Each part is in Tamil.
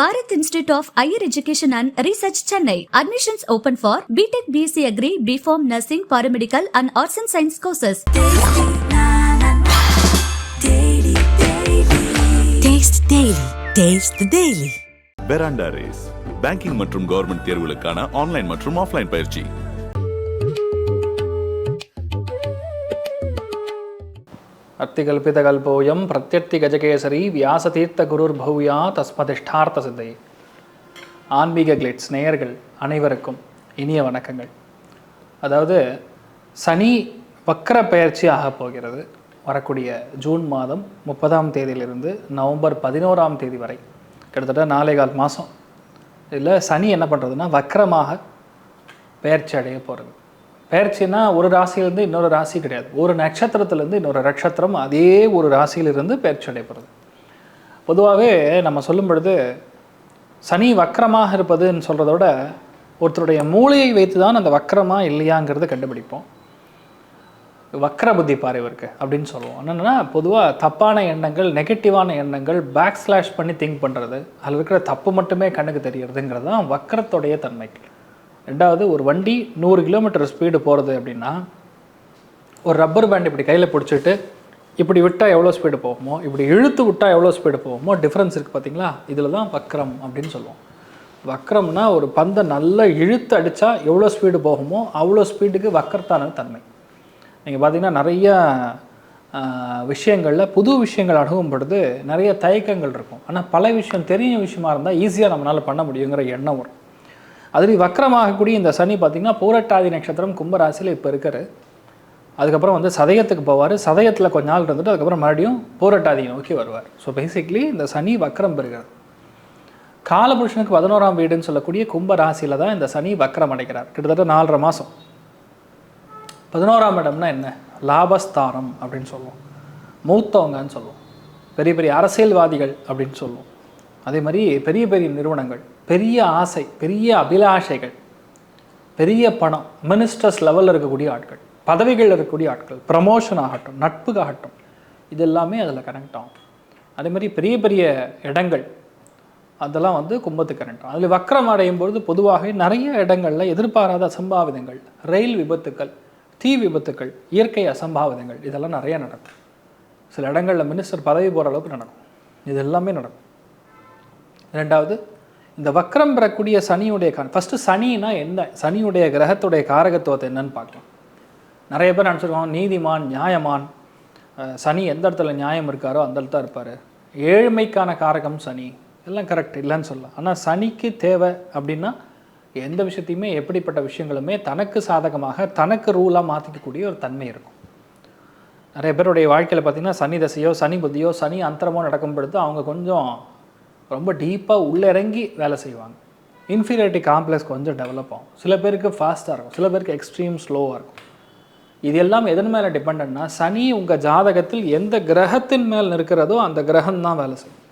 Bharat Institute of Higher Education and Research Chennai. Admissions open for BTech BSc Agri, BPharm Nursing, Paramedical and Arts and Science courses. Taste Daily. Taste the Daily. Veranda Race banking மற்றும் கவர்மெண்ட் தேர்வுகளுக்கான ஆன்லைன் மற்றும் ஆஃப்லைன் பயிற்சி அத்திகல்பிதகல்போயம் பிரத்யர்த்தி கஜகேசரி வியாசதீர்த்த குருர் பௌயா தஸ்மதிஷ்டார்த்த சித்தை ஆன்மீக கிளிட்ஸ் நேயர்கள் அனைவருக்கும் இனிய வணக்கங்கள். அதாவது சனி வக்கர பயிற்சி ஆகப் போகிறது. வரக்கூடிய ஜூன் மாதம் முப்பதாம் தேதியிலிருந்து நவம்பர் பதினோராம் தேதி வரை. கிட்டத்தட்ட நாலே கால் மாதம் இதில் சனி என்ன பண்ணுறதுன்னா வக்கரமாக பெயர்ச்சி அடைய போகிறது பெயர்ச்சின்னா ஒரு ராசியிலேருந்து இன்னொரு ராசி கிடையாது. ஒரு நட்சத்திரத்துலேருந்து இன்னொரு நட்சத்திரம் அதே ஒரு ராசியிலிருந்து பெயர்ச்சி அடைய பொதுவாகவே நம்ம சொல்லும் பொழுது சனி வக்கரமாக இருப்பதுன்னு சொல்கிறத விட ஒருத்தருடைய மூளையை வைத்து தான் அந்த வக்கரமாக இல்லையாங்கிறத கண்டுபிடிப்போம். வக்கர புத்தி பாறைவருக்கு இவருக்கு அப்படின்னு சொல்லுவோம். என்னென்னா பொதுவாக தப்பான எண்ணங்கள் நெகட்டிவான எண்ணங்கள் பேக் ஸ்லாஷ் பண்ணி திங்க் பண்ணுறது அதில் இருக்கிற தப்பு மட்டுமே கண்ணுக்கு தெரியறதுங்கிறது தான் வக்கரத்துடைய தன்மைக்கு. ரெண்டாவது ஒரு வண்டி நூறு கிலோமீட்டர் ஸ்பீடு போகிறது அப்படின்னா ஒரு ரப்பர் பேண்ட் இப்படி கையில் பிடிச்சிட்டு இப்படி விட்டால் எவ்வளோ ஸ்பீடு போகுமோ இப்படி இழுத்து விட்டால் எவ்வளோ ஸ்பீடு போகுமோ டிஃப்ரென்ஸ் இருக்குது பார்த்தீங்களா இதில் தான் வக்ரம் அப்படின்னு சொல்லுவோம். வக்ரம்னா ஒரு பந்தை நல்லா இழுத்து அடித்தா எவ்வளோ ஸ்பீடு போகுமோ அவ்வளோ ஸ்பீடுக்கு வக்கரத்தான தன்மை. நீங்கள் பார்த்தீங்கன்னா நிறைய விஷயங்களில் புது விஷயங்கள் அணுகும் பொழுது நிறைய தயக்கங்கள் இருக்கும். ஆனால் பல விஷயம் தெரிஞ்ச விஷயமா இருந்தால் ஈஸியாக நம்மளால் பண்ண முடியுங்கிற எண்ணம் வரும். அதுலேயும் வக்கரமாகக்கூடிய இந்த சனி பார்த்திங்கன்னா பூரட்டாதி நட்சத்திரம் கும்பராசியில் இப்போ இருக்காரு. அதுக்கப்புறம் வந்து சதயத்துக்கு போவார். சதயத்தில் கொஞ்ச நாள் இருந்துட்டு அதுக்கப்புறம் மறுபடியும் பூரட்டாதி நோக்கி வருவார். ஸோ பேசிக்லி இந்த சனி வக்கரம் பெறுகிறது காலபுருஷனுக்கு பதினோராம் வீடுன்னு சொல்லக்கூடிய கும்ப ராசியில் தான் இந்த சனி வக்கரம் அடைக்கிறார் கிட்டத்தட்ட நாலரை மாதம் பதினோராம் இடம்னா என்ன? லாபஸ்தானம் அப்படின்னு சொல்லுவோம். மூத்தவங்கன்னு சொல்லுவோம். பெரிய பெரிய அரசியல்வாதிகள் அப்படின்னு சொல்லுவோம். அதே மாதிரி பெரிய பெரிய நிறுவனங்கள். பெரிய ஆசை பெரிய அபிலாஷைகள் பெரிய பணம் மினிஸ்டர்ஸ் லெவலில் இருக்கக்கூடிய ஆட்கள் பதவிகளில் இருக்கக்கூடிய ஆட்கள் ப்ரமோஷன் ஆகட்டும் நட்புக்காகட்டும் இது எல்லாமே அதில் கனெக்ட் ஆகும். அதே மாதிரி பெரிய பெரிய இடங்கள் அதெல்லாம் வந்து கும்பத்துக்கு கரண்ட் அதில் வக்கரம் அடையும் பொழுது பொதுவாக நிறைய இடங்களில் எதிர்பாராத அசம்பாவிதங்கள் ரயில் விபத்துக்கள் தீ விபத்துக்கள் இயற்கை அசம்பாவிதங்கள் இதெல்லாம் நிறைய நடக்கும். சில இடங்களில் மினிஸ்டர் பதவி போகிற அளவுக்கு நடக்கும். இது எல்லாமே நடக்கும். ரெண்டாவது இந்த வக்ரம் பெறக்கூடிய சனியுடைய கான் ஃபஸ்ட்டு சனினா என்ன? சனியுடைய கிரகத்துடைய காரகத்துவத்தை என்னன்னு பார்க்கலாம். நிறைய பேர் நினச்சிருக்கோம் நீதிமான் நியாயமான். சனி எந்த இடத்துல நியாயம் இருக்காரோ அந்த இடத்துல இருப்பார். ஏழ்மைக்கான காரகம் சனி. எல்லாம் கரெக்ட் இல்லைன்னு சொல்லலாம். ஆனால் சனிக்கு தேவை அப்படின்னா எந்த விஷயத்தையுமே எப்படிப்பட்ட விஷயங்களுமே தனக்கு சாதகமாக தனக்கு ரூலாக மாற்றிக்கக்கூடிய ஒரு தன்மை இருக்கும். நிறைய பேருடைய வாழ்க்கையில் பார்த்திங்கன்னா சனி தசையோ சனி புத்தியோ சனி அந்தரமோ நடக்கும் பொழுது அவங்க கொஞ்சம் ரொம்ப டீப்பாக உள்ளிறங்கி வேலை செய்வாங்க. இன்ஃபீரியாரிட்டி காம்ப்ளெக்ஸ் கொஞ்சம் டெவலப் ஆகும். சில பேருக்கு ஃபாஸ்ட்டாக இருக்கும் சில பேருக்கு எக்ஸ்ட்ரீம் ஸ்லோவாக இருக்கும். இது எல்லாம் எதன் மேலே டிபெண்ட்னா சனி உங்கள் ஜாதகத்தில் எந்த கிரகத்தின் மேல் இருக்கிறதோ அந்த கிரகம் தான் வேலை செய்யும்.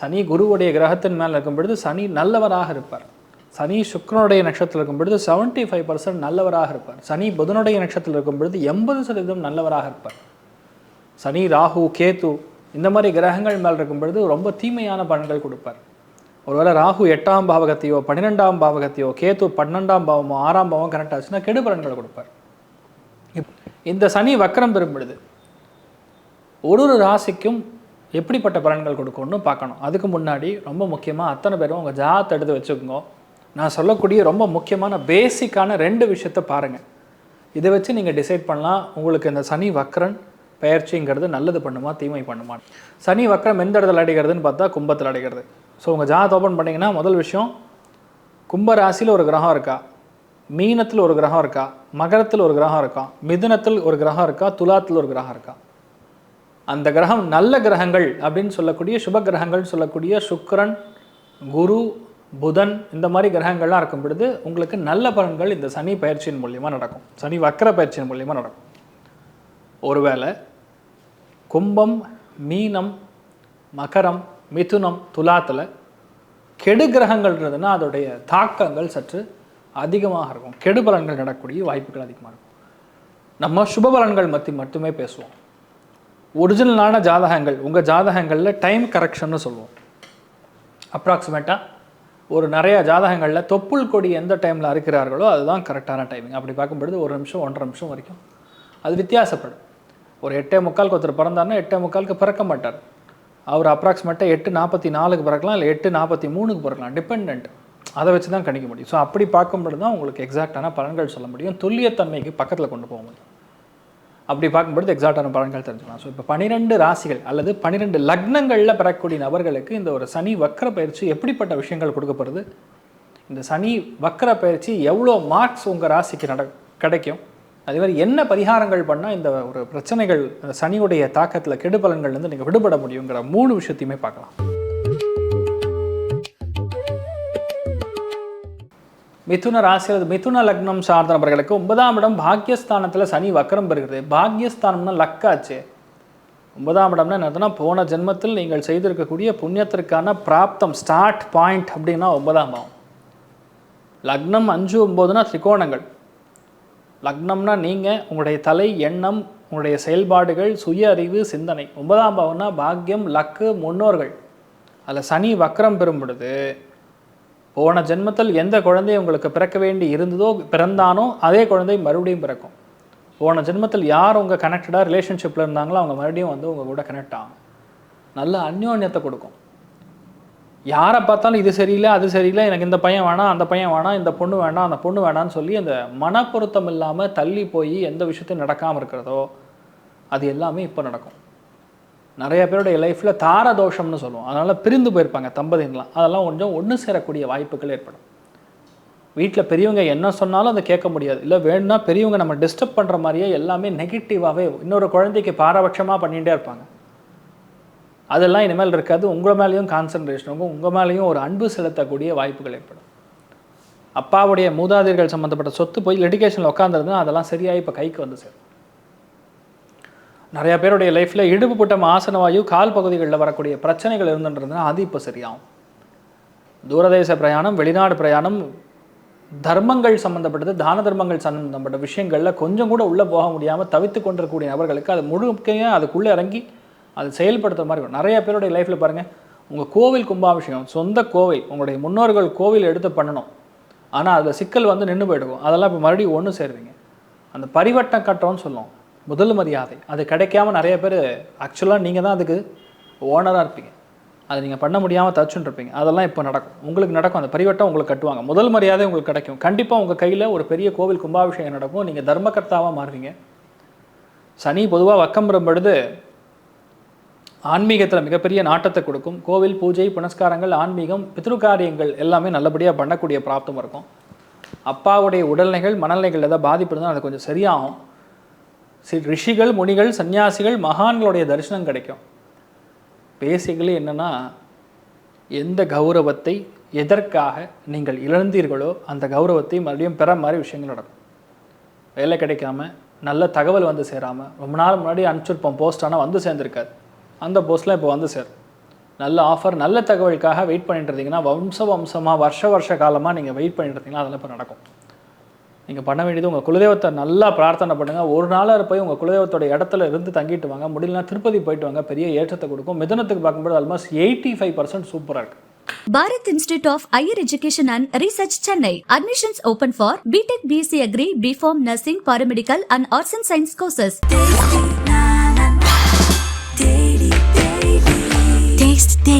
சனி குருவுடைய கிரகத்தின் மேல் இருக்கும் பொழுது சனி நல்லவராக இருப்பார். சனி சுக்ரனுடைய நட்சத்திரம் இருக்கும் பொழுது செவன்ட்டி ஃபைவ் பர்சன்ட் நல்லவராக இருப்பார். சனி புதனுடைய நட்சத்திரம் இருக்கும் பொழுது எண்பது சதவீதம் நல்லவராக இருப்பார். சனி ராகு கேத்து இந்த மாதிரி கிரகங்கள் மேல் இருக்கும் பொழுது ரொம்ப தீமையான பலன்கள் கொடுப்பார். ஒருவேளை ராகு எட்டாம் பாவகத்தையோ பன்னிரெண்டாம் பாவகத்தையோ கேத்து பன்னெண்டாம் பாவமோ ஆறாம் பாவம் கரெக்ட் ஆச்சுன்னா கெடு பலன்களை கொடுப்பார். இப்- இந்த சனி வக்கரம் பெறும் பொழுது ஒரு ஒரு ராசிக்கும் எப்படிப்பட்ட பலன்கள் கொடுக்கும்னு பார்க்கணும். அதுக்கு முன்னாடி ரொம்ப முக்கியமாக அத்தனை பேரும் உங்கள் ஜாத் எடுத்து வச்சுக்கோங்க. நான் சொல்லக்கூடிய ரொம்ப முக்கியமான பேசிக்கான ரெண்டு விஷயத்தை பாருங்கள் இதை வச்சு நீங்கள் டிசைட் பண்ணலாம். உங்களுக்கு இந்த சனி வக்ரன் பயிற்சிங்கிறது நல்லது பண்ணுமா தீமை பண்ணுமா? சனி வக்கரம் எந்த இடத்துல அடைகிறதுன்னு பார்த்தா கும்பத்தில் அடைகிறது ஸோ உங்கள் ஜாதத்தை ஓப்பன் பண்ணிங்கன்னா முதல் விஷயம் கும்ப ராசியில் ஒரு கிரகம் இருக்கா? மீனத்தில் ஒரு கிரகம் இருக்கா? மகரத்தில் ஒரு கிரகம் இருக்கா? மிதுனத்தில் ஒரு கிரகம் இருக்கா? துலாத்தில் ஒரு கிரகம் இருக்கா? அந்த கிரகம் நல்ல கிரகங்கள் அப்படின்னு சொல்லக்கூடிய சுப கிரகங்கள்னு சொல்லக்கூடிய சுக்கரன் குரு புதன் இந்த மாதிரி கிரகங்கள்லாம் இருக்கும் பொழுது உங்களுக்கு நல்ல பலன்கள் இந்த சனி பயிற்சியின் மூலியமாக நடக்கும். சனி வக்கர பயிற்சியின் மூலியமாக நடக்கும். ஒருவேளை கும்பம் மீனம் மகரம் மிதுனம் துலாத்தில் கெடு கிரகங்கள் இருந்ததுன்னா அதோடைய தாக்கங்கள் சற்று அதிகமாக இருக்கும். கெடு பலன்கள் நடக்கக்கூடிய வாய்ப்புகள் அதிகமாக இருக்கும். நம்ம சுப பலன்கள் பற்றி மட்டுமே பேசுவோம். ஒரிஜினலான ஜாதகங்கள் உங்கள் ஜாதகங்களில் டைம் கரெக்ஷன்னு சொல்லுவோம். அப்ராக்சிமேட்டாக ஒரு நிறைய ஜாதகங்களில் தொப்புள் கொடி எந்த டைமில் அறுக்கிறார்களோ அதுதான் கரெக்டான டைமிங் அப்படி பார்க்கும்பொழுது ஒரு நிமிஷம் ஒன்றரை நிமிஷம் வரைக்கும் அது வித்தியாசப்படும். ஒரு எட்டே முக்காலுக்கு ஒருத்தர் பிறந்தாருன்னா எட்டே முக்காலுக்கு பிறக்க மாட்டார். அவர் அப்ராக்சிமேட்டாக எட்டு நாற்பத்தி நாலுக்கு பிறக்கலாம் இல்லை எட்டு நாற்பத்தி மூணுக்கு பிறக்கலாம் டிபெண்ட் அதை வச்சு தான் கணிக்க முடியும். ஸோ அப்படி பார்க்கும்பொழுது தான் உங்களுக்கு எக்ஸாக்டான பலன்கள் சொல்ல முடியும். துல்லியத்தன்மைக்கு பக்கத்தில் கொண்டு போக முடியும். அப்படி பார்க்கும்பொழுது எக்ஸாக்டான பலன்கள் தெரிஞ்சுக்கலாம். ஸோ இப்போ பன்னிரெண்டு ராசிகள் அல்லது பன்னிரெண்டு லக்னங்களில் பெறக்கூடிய நபர்களுக்கு இந்த ஒரு சனி வக்கர பயிற்சி எப்படிப்பட்ட விஷயங்கள் கொடுக்கப்படுது இந்த சனி வக்கர பயிற்சி எவ்வளோ மார்க்ஸ் உங்கள் ராசிக்கு நட கிடைக்கும்? அதே மாதிரி என்ன பரிகாரங்கள் பண்ணால் இந்த ஒரு பிரச்சனைகள் சனியுடைய தாக்கத்தில் கெடுபலன்கள்லேருந்து நீங்கள் விடுபட முடியுங்கிற மூணு விஷயத்தையுமே பார்க்கலாம். மிதுன ராசி அல்லது மிதுன லக்னம் சார்ந்த நபர்களுக்கு ஒன்பதாம் இடம் பாக்யஸ்தானத்தில் சனி வக்கரம் பெறுகிறது. பாக்யஸ்தானம்னா லக்காச்சு. ஒன்பதாம் இடம்னா என்னதுன்னா போன ஜென்மத்தில் நீங்கள் செய்திருக்கக்கூடிய புண்ணியத்திற்கான பிராப்தம் ஸ்டார்ட் பாயிண்ட் அப்படின்னா ஒன்பதாம் ஆகும் லக்னம் அஞ்சு ஒம்போதுனா திரிகோணங்கள். லக்னம்னா நீங்கள் உங்களுடைய தலை எண்ணம் உங்களுடைய செயல்பாடுகள் சுய அறிவு சிந்தனை. ஒன்பதாம் பாவம்னா பாக்கியம் லக்கு முன்னோர்கள். அதில் சனி வக்கரம் பெறும் பொழுது போன ஜென்மத்தில் எந்த குழந்தை உங்களுக்கு பிறக்க வேண்டி இருந்ததோ பிறந்தானோ அதே குழந்தை மறுபடியும் பிறக்கும். போன ஜென்மத்தில் யார் உங்கள் கனெக்டடாக ரிலேஷன்ஷிப்பில் இருந்தாங்களோ அவங்க மறுபடியும் வந்து உங்கள் கூட கனெக்ட் ஆகும். நல்ல அந்யோன்யத்தை கொடுக்கும். யாரை பார்த்தாலும் இது சரியில்லை அது சரியில்லை எனக்கு இந்த பையன் வேணாம் அந்த பையன் வேணாம் இந்த பொண்ணு வேணாம் அந்த பொண்ணு வேணான்னு சொல்லி அந்த மனப்பொருத்தம் இல்லாமல் தள்ளி போய் எந்த விஷயத்தையும் நடக்காமல் இருக்கிறதோ அது எல்லாமே இப்போ நடக்கும். நிறைய பேருடைய லைஃப்பில் தார தோஷம்னு சொல்லுவோம். அதனால் பிரிந்து போயிருப்பாங்க தம்பதிங்களாம் அதெல்லாம் கொஞ்சம் ஒன்று சேரக்கூடிய வாய்ப்புகள் ஏற்படும். வீட்டில் பெரியவங்க என்ன சொன்னாலும் அதை கேட்க முடியாது. இல்லை வேணும்னா பெரியவங்க நம்ம டிஸ்டர்ப் பண்ணுற மாதிரியே எல்லாமே நெகட்டிவாகவே இன்னொரு குழந்தைக்கு பாரபட்சமாக பண்ணிகிட்டே இருப்பாங்க. அதெல்லாம் இனிமேல் இருக்காது. உங்கள் மேலேயும் கான்சன்ட்ரேஷன் இருக்கும். உங்கள் மேலேயும் ஒரு அன்பு செலுத்தக்கூடிய வாய்ப்புகள் ஏற்படும். அப்பாவுடைய மூதாதையர்கள் சம்மந்தப்பட்ட சொத்து போய் லெடிகேஷனில் உட்காந்துருந்தா அதெல்லாம் சரியாக இப்போ கைக்கு வந்து சேரும். நிறைய பேருடைய லைஃப்பில் இடுப்பு புட்டம் ஆசனவாயு கால் பகுதிகளில் வரக்கூடிய பிரச்சனைகள் இருந்துன்றதுனா அது இப்போ சரியாகும். தூரதேச பிரயாணம் வெளிநாடு பிரயாணம் தர்மங்கள் சம்மந்தப்பட்டது தான தர்மங்கள் சம்மந்தப்பட்ட விஷயங்களில் கொஞ்சம் கூட உள்ளே போக முடியாமல் தவித்து கொண்டிருக்கக்கூடிய நபர்களுக்கு அது முழுக்கையாக அதுக்குள்ளே இறங்கி அது செயல்படுத்துற மாதிரி இருக்கும். நிறைய பேருடைய லைஃப்பில் பாருங்கள் உங்கள் கோவில் கும்பாபிஷேகம் சொந்த கோவில் உங்களுடைய முன்னோர்கள் கோவில் எடுத்து பண்ணணும். ஆனால் அதில் சிக்கல் வந்து நின்று போயிடுக்கும். அதெல்லாம் இப்போ மறுபடியும் ஒன்று சேருவீங்க அந்த பரிவட்டம் கட்டோன்னு சொல்லுவோம். முதல் மரியாதை அது கிடைக்காம நிறைய பேர் ஆக்சுவலாக நீங்கள் தான் அதுக்கு ஓனராக இருப்பீங்க. அது நீங்கள் பண்ண முடியாமல் தச்சுன்னு இருப்பீங்க. அதெல்லாம் இப்போ நடக்கும். உங்களுக்கு நடக்கும். அந்த பரிவட்டம் உங்களுக்கு கட்டுவாங்க. முதல் மரியாதை உங்களுக்கு கிடைக்கும். கண்டிப்பாக உங்கள் கையில் ஒரு பெரிய கோவில் கும்பாபிஷேகம் நடக்கும். நீங்கள் தர்மகர்த்தாவாக மாறுவீங்க. சனி பொதுவாக வக்கம் பெறும்பொழுது ஆன்மீகத்தில் மிகப்பெரிய நாட்டத்தை கொடுக்கும். கோவில் பூஜை புனஸ்காரங்கள் ஆன்மீகம் பித்ருக்காரியங்கள் எல்லாமே நல்லபடியாக பண்ணக்கூடிய பிராப்தம் இருக்கும். அப்பாவுடைய உடல்நிலைகள் மனநிலைகள் ஏதாவது பாதிப்பு இருந்தால் அது கொஞ்சம் சரியாகும். சி ரிஷிகள் முனிகள் சன்னியாசிகள் மகான்களுடைய தரிசனம் கிடைக்கும். பேசிக்கலி என்னென்னா எந்த கௌரவத்தை எதற்காக நீங்கள் இழந்தீர்களோ அந்த கௌரவத்தை மறுபடியும் பெற மாதிரி விஷயங்கள் நடக்கும். வேலை கிடைக்காம நல்ல தகவல் வந்து சேராமல் ரொம்ப நாள் முன்னாடி அனுப்பிச்சிருப்போம் போஸ்ட் ஆனால் வந்து சேர்ந்துருக்காது. அந்த போஸ்ட்லாம் இப்போ வந்து சார் நல்ல ஆஃபர் நல்ல தகவலுக்காக வெயிட் பண்ணிட்டு இருந்தீங்கன்னா வம்ச வம்சமாக வருஷ வருஷ காலமாக நீங்கள் வெயிட் பண்ணிட்டு இருந்தீங்கன்னா அதெல்லாம் இப்போ நடக்கும். நீங்கள் பண்ண வேண்டியது உங்கள் குலதெய்வத்தை நல்லா பிரார்த்தனை பண்ணுங்கள் ஒரு நாளாக போய் உங்கள் குலதெய்வத்தோட இடத்துல இருந்து தங்கிட்டு வாங்க. முடியலனா திருப்பதி போயிட்டு வாங்க. பெரிய ஏற்றத்தை கொடுக்கும். மிதனத்துக்கு பார்க்கும்போது ஆல்மோஸ்ட் எயிட்டி ஃபைவ் பர்சன்ட் சூப்பராக இருக்குது Bharath Institute of Higher Education and Research Chennai. Admissions open for BTech BSc agri BPharm nursing paramedical and arts and science courses